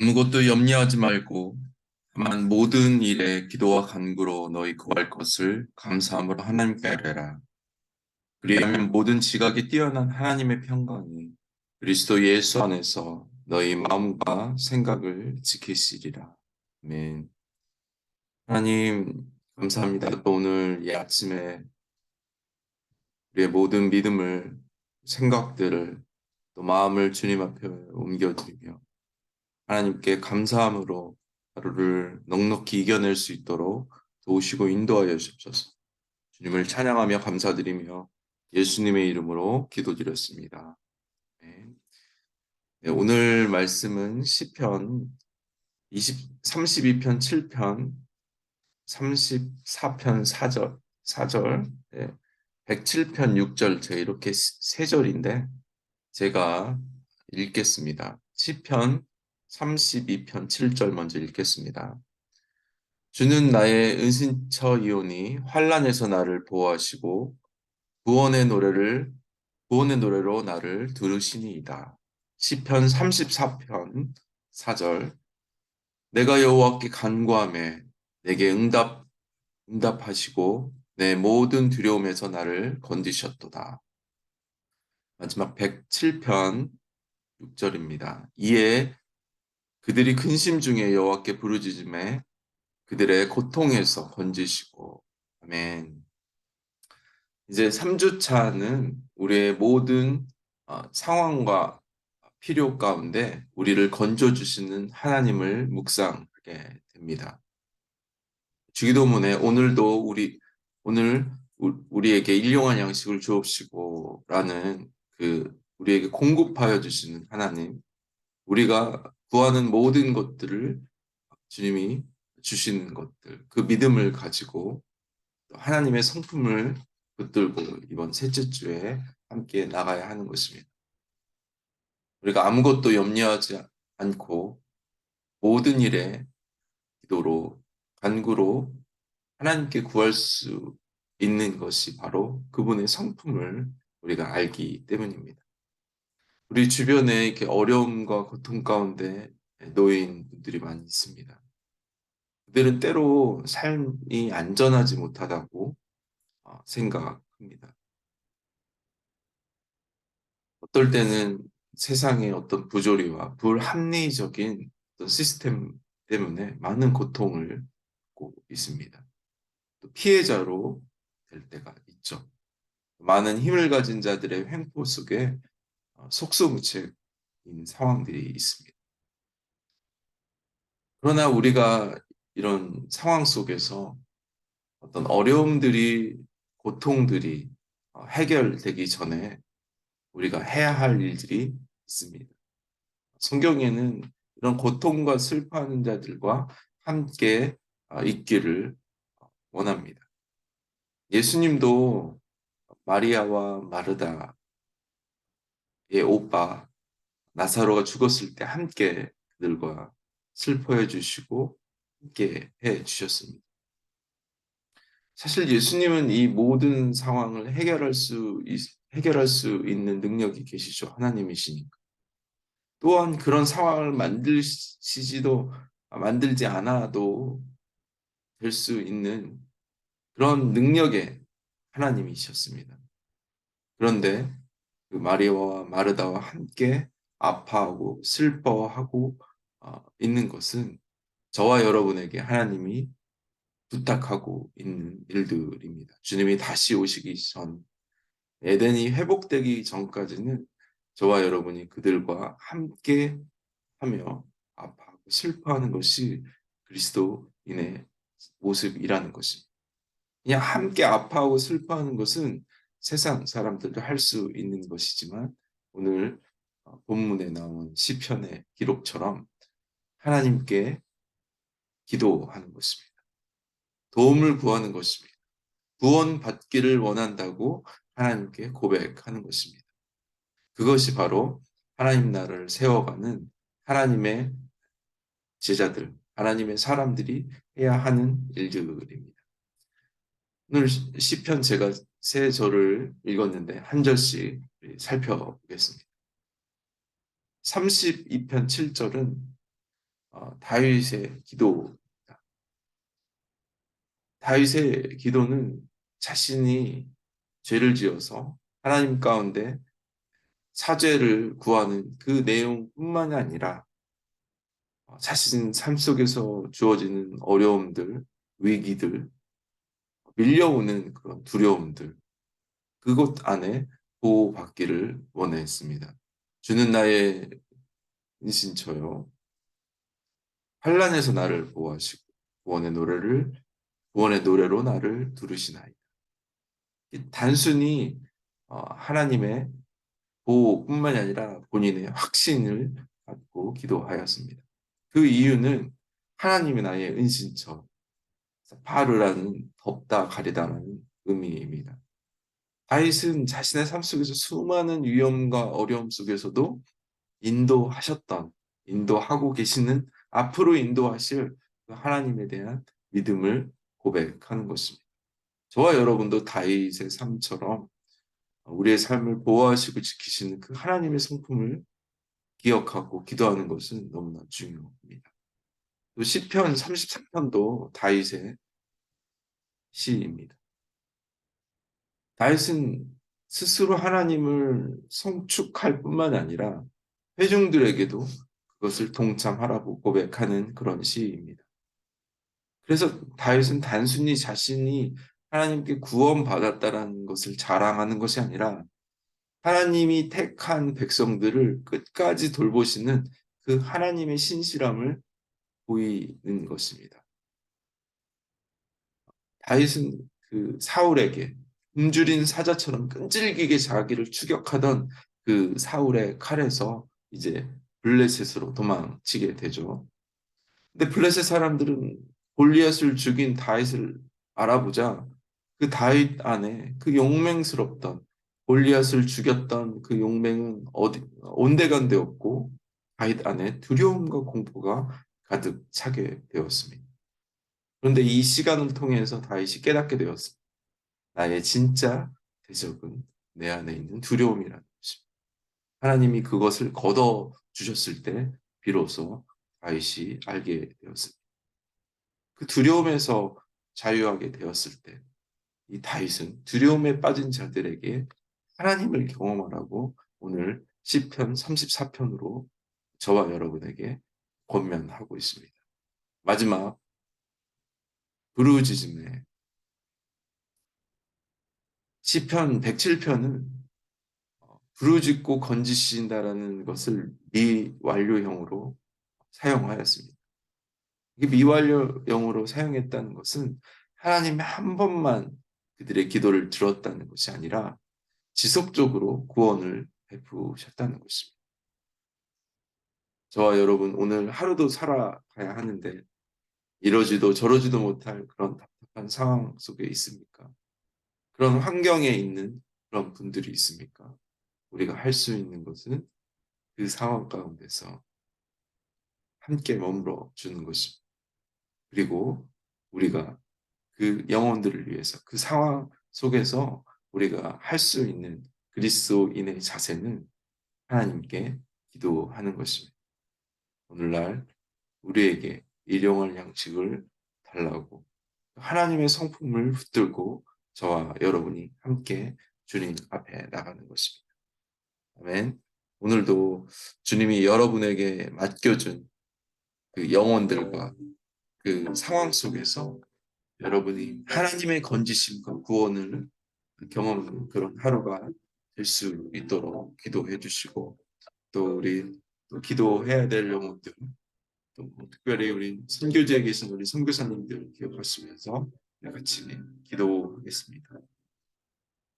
아무것도 염려하지 말고 다만 모든 일에 기도와 간구로 너희 구할 것을 감사함으로 하나님께 아뢰라. 그리하면 모든 지각이 뛰어난 하나님의 평강이 그리스도 예수 안에서 너희 마음과 생각을 지키시리라. 아멘. 하나님 감사합니다. 또 오늘 이 아침에 우리의 모든 믿음을 생각들을 또 마음을 주님 앞에 옮겨드리며 하나님께 감사함으로 하루를 넉넉히 이겨낼 수 있도록 도우시고 인도하여 주옵소서. 주님을 찬양하며 감사드리며 예수님의 이름으로 기도드렸습니다. 네. 네, 오늘 말씀은 시편 20, 32편 7편 34편 4절 4절 네, 107편 6절 제가 이렇게 세 절인데 제가 읽겠습니다. 시편 32편 7절 먼저 읽겠습니다. 주는 나의 은신처이오니 환란에서 나를 보호하시고 구원의 노래를 구원의 노래로 나를 들으시니이다. 시편 34편 4절 내가 여호와께 간구함에 내게 응답 응답하시고 내 모든 두려움에서 나를 건지셨도다. 마지막 107편 6절입니다. 이에 그들이 근심 중에 여호와께 부르짖음에 그들의 고통에서 건지시고 아멘. 이제 3주차는 우리의 모든 어, 상황과 필요 가운데 우리를 건져 주시는 하나님을 묵상하게 됩니다. 주기도문에 오늘도 우리 오늘 우리에게 일용할 양식을 주옵시고라는 그 우리에게 공급하여 주시는 하나님 우리가 구하는 모든 것들을 주님이 주시는 것들, 그 믿음을 가지고 하나님의 성품을 붙들고 이번 셋째 주에 함께 나가야 하는 것입니다. 우리가 아무것도 염려하지 않고 모든 일에 기도로, 간구로 하나님께 구할 수 있는 것이 바로 그분의 성품을 우리가 알기 때문입니다. 우리 주변에 이렇게 어려움과 고통 가운데 놓인 분들이 많이 있습니다. 그들은 때로 삶이 안전하지 못하다고 어, 생각합니다. 어떨 때는 세상의 어떤 부조리와 불합리적인 어떤 시스템 때문에 많은 고통을 받고 있습니다. 또 피해자로 될 때가 있죠. 많은 힘을 가진 자들의 횡포 속에 어, 속수무책인 상황들이 있습니다. 그러나 우리가 이런 상황 속에서 어떤 어려움들이, 고통들이 어, 해결되기 전에 우리가 해야 할 일들이 있습니다. 성경에는 이런 고통과 슬퍼하는 자들과 함께 어, 있기를 원합니다. 예수님도 마리아와 마르다 예, 오빠 나사로가 죽었을 때 함께 그들과 슬퍼해 주시고 함께 해 주셨습니다. 사실 예수님은 이 모든 상황을 해결할 수 해결할 수 있는 능력이 계시죠. 하나님이시니까. 또한 그런 상황을 만들시지도 만들지 않아도 될 수 있는 그런 능력의 하나님이셨습니다. 그런데 그 마리아와 마르다와 함께 아파하고 슬퍼하고 어, 있는 것은 저와 여러분에게 하나님이 부탁하고 있는 일들입니다. 주님이 다시 오시기 전 에덴이 회복되기 전까지는 저와 여러분이 그들과 함께 하며 아파하고 슬퍼하는 것이 그리스도인의 모습이라는 것입니다. 그냥 함께 아파하고 슬퍼하는 것은 세상 사람들도 할 수 있는 것이지만 오늘 어, 본문에 나온 시편의 기록처럼 하나님께 기도하는 것입니다. 도움을 구하는 것입니다. 구원 받기를 원한다고 하나님께 고백하는 것입니다. 그것이 바로 하나님 나라를 세워가는 하나님의 제자들, 하나님의 사람들이 해야 하는 일들입니다. 오늘 시편 제가 세 절을 읽었는데 한 절씩 살펴보겠습니다. 32편 7절은 어, 다윗의 기도 다윗의 기도는 자신이 죄를 지어서 하나님 가운데 사죄를 구하는 그 내용뿐만이 아니라 어, 자신 삶 속에서 주어지는 어려움들, 위기들, 밀려오는 그런 두려움들, 그곳 안에 보호받기를 원했습니다. 주는 나의 인신처요. 환란에서 나를 보호하시고 구원의 노래를 구원의 노래로 나를 두르시나이다. 단순히 어, 하나님의 보호뿐만이 아니라 본인의 확신을 갖고 기도하였습니다. 그 이유는 하나님이 나의 은신처, 파르라는 덥다 가리다라는 의미입니다. 다윗은 자신의 삶 속에서 수많은 위험과 어려움 속에서도 인도하셨던, 인도하고 계시는 앞으로 인도하실 그 하나님에 대한 믿음을 고백하는 것입니다. 저와 여러분도 다윗의 삶처럼 우리의 삶을 보호하시고 지키시는 그 하나님의 성품을 기억하고 기도하는 것은 너무나 중요합니다. 또 시편 33편도 다윗의 시입니다. 다윗은 스스로 하나님을 성축할 뿐만 아니라 회중들에게도 그것을 동참하라고 고백하는 그런 시입니다. 그래서 다윗은 단순히 자신이 하나님께 구원받았다라는 것을 자랑하는 것이 아니라 하나님이 택한 백성들을 끝까지 돌보시는 그 하나님의 신실함을 보이는 것입니다. 다윗은 그 사울에게 굶주린 사자처럼 끈질기게 자기를 추격하던 그 사울의 칼에서 이제 블레셋으로 도망치게 되죠. 근데 블레셋 사람들은 골리앗을 죽인 다윗을 알아보자 그 다윗 안에 그 용맹스럽던 골리앗을 죽였던 그 용맹은 어디 온데간데 없고 다윗 안에 두려움과 공포가 가득 차게 되었습니다. 그런데 이 시간을 통해서 다윗이 깨닫게 되었습니다. 나의 진짜 대적은 내 안에 있는 두려움이라는 것입니다. 하나님이 그것을 걷어 주셨을 때 비로소 다윗이 알게 되었습니다. 그 두려움에서 자유하게 되었을 때 이 다윗은 두려움에 빠진 자들에게 하나님을 경험하라고 오늘 시편 34편으로 저와 여러분에게 권면하고 있습니다. 마지막 부르짖음의 시편 107편은 부르짖고 건지신다라는 것을 미완료형으로 사용하였습니다. 이게 미완료형으로 사용했다는 것은 하나님이 한 번만 그들의 기도를 들었다는 것이 아니라 지속적으로 구원을 베푸셨다는 것입니다. 저와 여러분 오늘 하루도 살아가야 하는데 이러지도 저러지도 못할 그런 답답한 상황 속에 있습니까? 그런 환경에 있는 그런 분들이 있습니까? 우리가 할 수 있는 것은 그 상황 가운데서 함께 머물러 주는 것입니다. 그리고 우리가 그 영혼들을 위해서 그 상황 속에서 우리가 할 수 있는 그리스도인의 자세는 하나님께 기도하는 것입니다. 오늘날 우리에게 일용할 양식을 달라고 하나님의 성품을 붙들고 저와 여러분이 함께 주님 앞에 나가는 것입니다. 아멘. 오늘도 주님이 여러분에게 맡겨준 그 영혼들과 그 상황 속에서 여러분이 하나님의 건지심과 구원을 경험하는 그런 하루가 될 수 있도록 기도해 주시고 또 우리 또 기도해야 될 영혼들 또 특별히 우리 선교지에 계신 우리 선교사님들 기억하시면서 같이 기도하겠습니다.